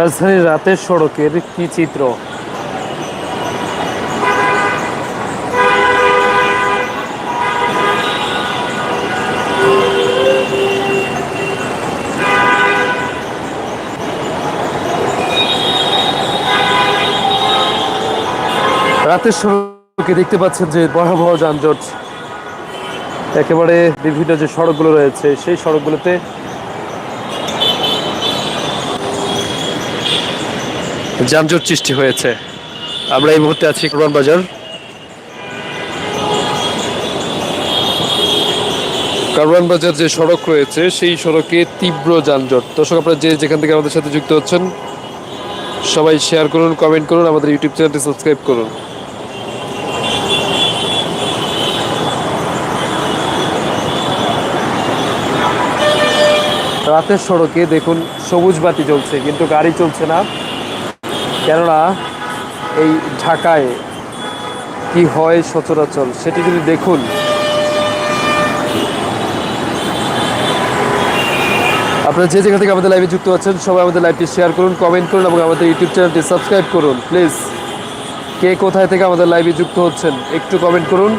রাজধানীর রাতের সড়কের কি চিত্র? রাতের সড়কে দেখতে পাচ্ছেন যে ভয়াবহ যানজট। একেবারে বিভিন্ন যে সড়কগুলো রয়েছে, সেই সড়কগুলোতে যানজট সৃষ্টি হয়েছে। আমরা এই মুহূর্তে আছি কোরবান বাজার। কারওয়ান বাজার যে সড়ক রয়েছে, সেই সড়কে তীব্র যানজট। দর্শক, আপনারা যে যেখান থেকে আমাদের সাথে যুক্ত হচ্ছেন, সবাই শেয়ার করুন কমেন্ট করুন, আমাদের ইউটিউব চ্যানেলটি সাবস্ক্রাইব করুন। রাতের সড়কে দেখুন, সবুজ বাতি জ্বলছে, কিন্তু গাড়ি চলছে না। কেননা এই ঢাকায় কি হয় সচরাচর সেটি যদি দেখুন। আপনারা যে জায়গা থেকে আমাদের লাইভে যুক্ত আছেন, সবাই আমাদের লাইভটি শেয়ার করুন কমেন্ট করুন এবং আমাদের ইউটিউব চ্যানেলটি সাবস্ক্রাইব করুন। প্লিজ কে কোথায় থেকে আমাদের লাইভে যুক্ত হচ্ছেন, একটু কমেন্ট করুন।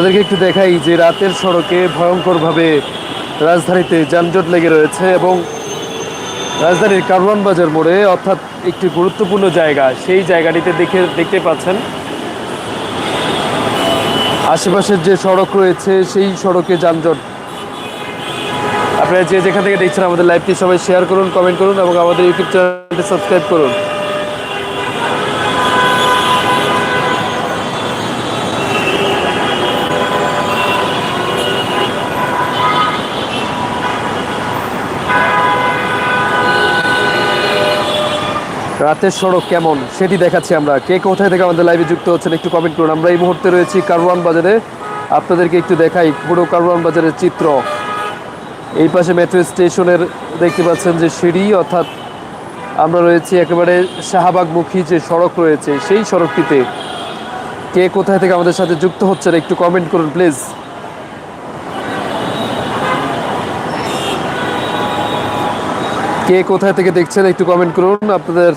আপনাদেরকে একটু দেখাই যে রাতের সড়কে ভয়ঙ্করভাবে রাজধানীতে যানজট লেগে রয়েছে এবং রাজধানীর কারওয়ান বাজার মোড়ে, অর্থাৎ একটি গুরুত্বপূর্ণ জায়গা, সেই জায়গাটিতে দেখে দেখতে পাচ্ছেন। আশেপাশের যে সড়ক রয়েছে, সেই সড়কে যানজট। আপনারা যে যেখান থেকে দেখছেন আমাদের লাইভটি সবাই শেয়ার করুন কমেন্ট করুন এবং আমাদের ইউটিউব চ্যানেলটি সাবস্ক্রাইব করুন। রাতের সড়ক কেমন সেটি দেখাচ্ছি আমরা। কে কোথায় থেকে আমাদের লাইভে যুক্ত হচ্ছেন একটু কমেন্ট করুন। আমরা এই মুহূর্তে রয়েছি কারওয়ান বাজারে। আপনাদেরকে একটু দেখাই পুরো কারওয়ান বাজারের চিত্র। এই পাশে মেট্রো স্টেশনের দেখতে পাচ্ছেন যে সিঁড়ি, অর্থাৎ আমরা রয়েছি একেবারে শাহবাগমুখী যে সড়ক রয়েছে, সেই সড়কটিতে। কে কোথায় থেকে আমাদের সাথে যুক্ত হচ্ছেন একটু কমেন্ট করুন প্লিজ কে কোথায় থেকে দেখছেন একটু কমেন্ট করুন। আপনাদের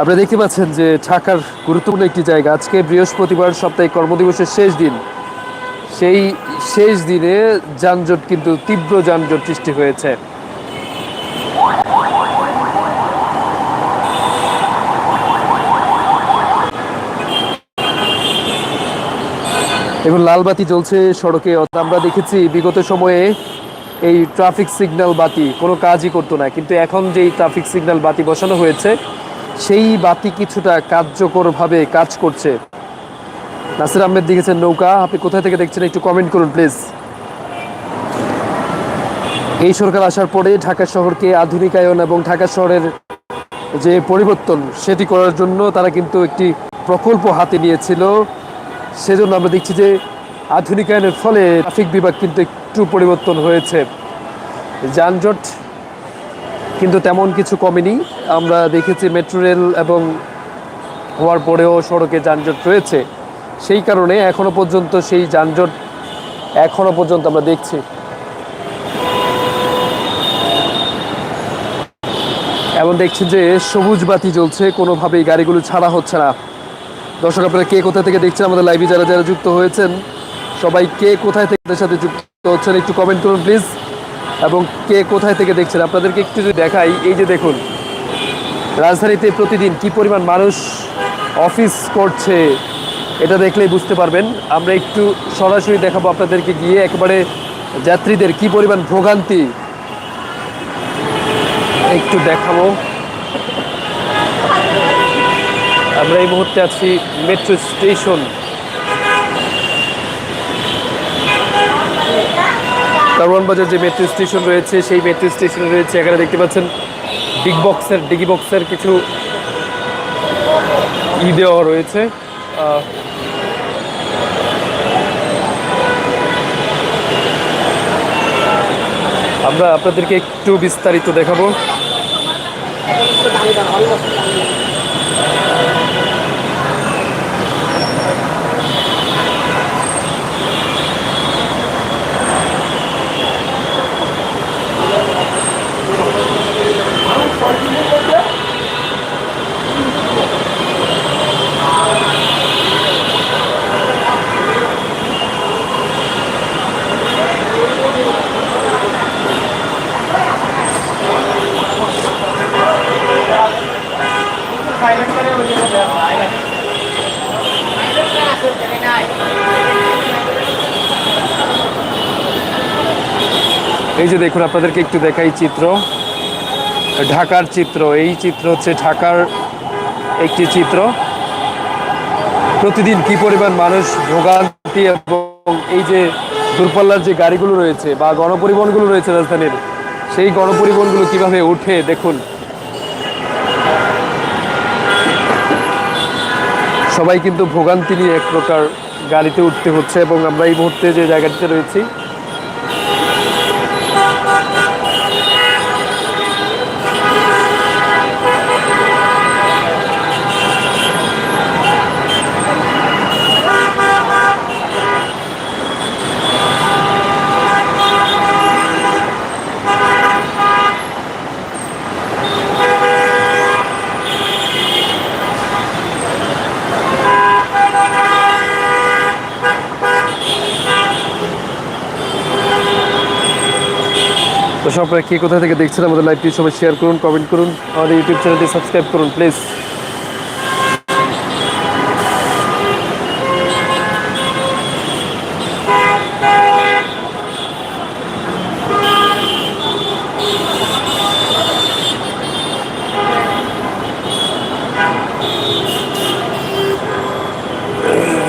আপনারা দেখতে পাচ্ছেন যে ঢাকার গুরুত্বপূর্ণ একটি জায়গা। আজকে বৃহস্পতিবার সপ্তাহে কর্মদিবসের শেষ দিন। সেই শেষ দিনে যানজট কিন্তু, তীব্র যানজট সৃষ্টি হয়েছে। এবং লাল বাতি জ্বলছে সড়কে। আমরা দেখেছি, বিগত সময়ে এই ট্রাফিক সিগন্যাল বাতি কোনো কাজই করতো না। কিন্তু এখন যেই ট্রাফিক সিগন্যাল বাতি বসানো হয়েছে সেই বাতি কিছুটা কার্যকরভাবে কাজ করছে। নাসির আহমেদ দেখেছেন নৌকা। আপনি কোথায় থেকে দেখছেন একটু কমেন্ট করুন প্লিজ এই সরকার আসার পরে ঢাকা শহরকে আধুনিকায়ন এবং ঢাকা শহরের যে পরিবর্তন সেটি করার জন্য তারা কিন্তু একটি প্রকল্প হাতে নিয়েছিল। সেজন্য আমরা দেখছি যে আধুনিকায়নের ফলে ট্রাফিক বিভাগ কিন্তু একটু পরিবর্তন হয়েছে। যানজট কিন্তু তেমন কিছু কমেনি। আমরা দেখেছি মেট্রো রেল এবং হওয়ার পরেও সড়কে যানজট রয়েছে। সেই কারণে এখনও পর্যন্ত সেই যানজট এখনও পর্যন্ত আমরা দেখছি। এবং দেখছি যে সবুজ বাতি জ্বলছে, কোনোভাবেই গাড়িগুলো ছাড়া হচ্ছে না। দর্শক, আপনারা কে কোথা থেকে দেখছেন? আমাদের লাইভে যারা যারা যুক্ত হয়েছেন, সবাই কে কোথায় থেকে সাথে যুক্ত হচ্ছেন, একটু কমেন্ট করুন প্লিজ এবং কে কোথায় থেকে দেখছেন? আপনাদেরকে একটু যদি দেখাই, এই যে দেখুন, রাজধানীতে প্রতিদিন কি পরিমাণ মানুষ অফিস করছে, এটা দেখলেই বুঝতে পারবেন। আমরা একটু সরাসরি দেখাবো আপনাদেরকে গিয়ে একেবারে যাত্রীদের কি পরিমাণ ভোগান্তি। একটু দেখাবো। আমরা এই মুহূর্তে আছি মেট্রো স্টেশন। কারওয়ান বাজার যে মেট্রো স্টেশন রয়েছে, সেই মেট্রো স্টেশনে রয়েছে এখানে দেখতে পাচ্ছেন বিগ বক্সের ডিগি বক্সের কিছু ই দেওয়া রয়েছে। আমরা আপনাদেরকে একটু বিস্তারিত দেখাবো। এই যে দেখুন, আপনাদেরকে একটু দেখাই চিত্র। ঢাকার চিত্র, এই চিত্র হচ্ছে ঢাকার একটি চিত্র। প্রতিদিন কি পরিমাণ মানুষ ভোগান্তি এবং এই যে দূরপাল্লার যে গাড়িগুলো রয়েছে বা গণপরিবহনগুলো রয়েছে রাজধানীর, সেই গণপরিবহনগুলো কীভাবে উঠে দেখুন। সবাই কিন্তু ভোগান্তি নিয়ে এক প্রকার গাড়িতে উঠতে হচ্ছে এবং আমরা এই মুহূর্তে যে জায়গাটিতে রয়েছি তো সব কে কোথা থেকে দেখছেন আমাদের লাইভটি সবাই শেয়ার করুন কমেন্ট করুন, আমাদের ইউটিউব চ্যানেলটি সাবস্ক্রাইব করুন প্লিজ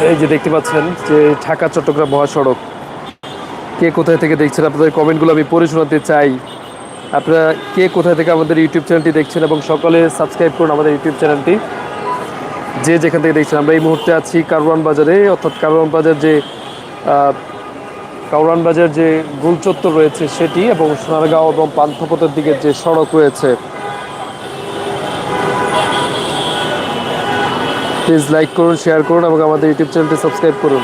এই যে দেখতে পাচ্ছেন যে ঢাকা চট্টগ্রাম মহাসড়ক। কে কোথায় থেকে দেখছেন, আপনাদের কমেন্টগুলো আমি পড়ে শোনাতে চাই। আপনারা কে কোথায় থেকে আমাদের ইউটিউব চ্যানেলটি দেখছেন এবং সকলে সাবস্ক্রাইব করুন আমাদের ইউটিউব চ্যানেলটি যে যেখান থেকে দেখছেন, আমরা এই মুহূর্তে আছি কারওয়ান বাজারে, অর্থাৎ কারওয়ান বাজার যে কারওয়ান বাজার যে গোলচত্বর রয়েছে সেটি এবং সোনারগাঁও এবং পান্থপথের দিকে যে সড়ক রয়েছে। প্লিজ লাইক করুন শেয়ার করুন এবং আমাদের ইউটিউব চ্যানেলটি সাবস্ক্রাইব করুন।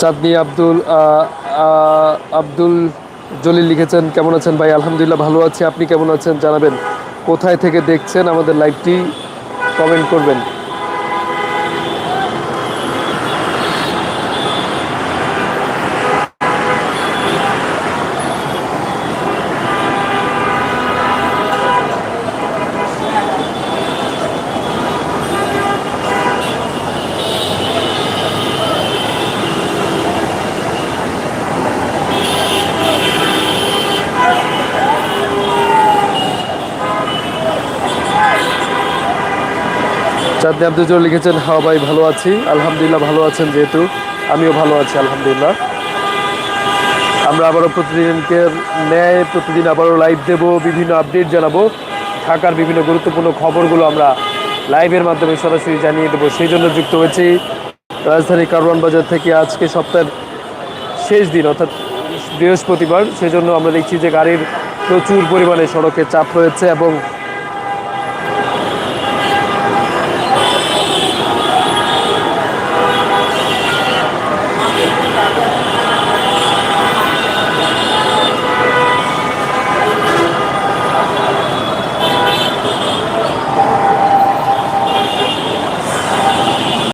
চাঁদনি আব্দুল আব্দুল জলিল লিখেছেন, কেমন আছেন ভাই? আলহামদুলিল্লাহ ভালো আছি। আপনি কেমন আছেন জানাবেন। কোথায় থেকে দেখছেন আমাদের লাইভটি কমেন্ট করবেন। চাঁদনি আব্দুল লিখেছেন হ্যাঁ ভাই, ভালো আছি। আলহামদুলিল্লাহ ভালো আছেন যেহেতু। আমিও ভালো আছি, আলহামদুলিল্লাহ। আমরা আবারও প্রতিদিনকে ন্যায়, প্রতিদিন আবারও লাইভ দেব, বিভিন্ন আপডেট জানাব। ঢাকার বিভিন্ন গুরুত্বপূর্ণ খবরগুলো আমরা লাইভের মাধ্যমে সরাসরি জানিয়ে দেবো। সেই জন্য যুক্ত হয়েছি রাজধানী কারওয়ান বাজার থেকে আজকে সপ্তাহের শেষ দিন, অর্থাৎ বৃহস্পতিবার। সেজন্য আমরা দেখছি যে গাড়ির প্রচুর পরিমাণে সড়কে চাপ রয়েছে এবং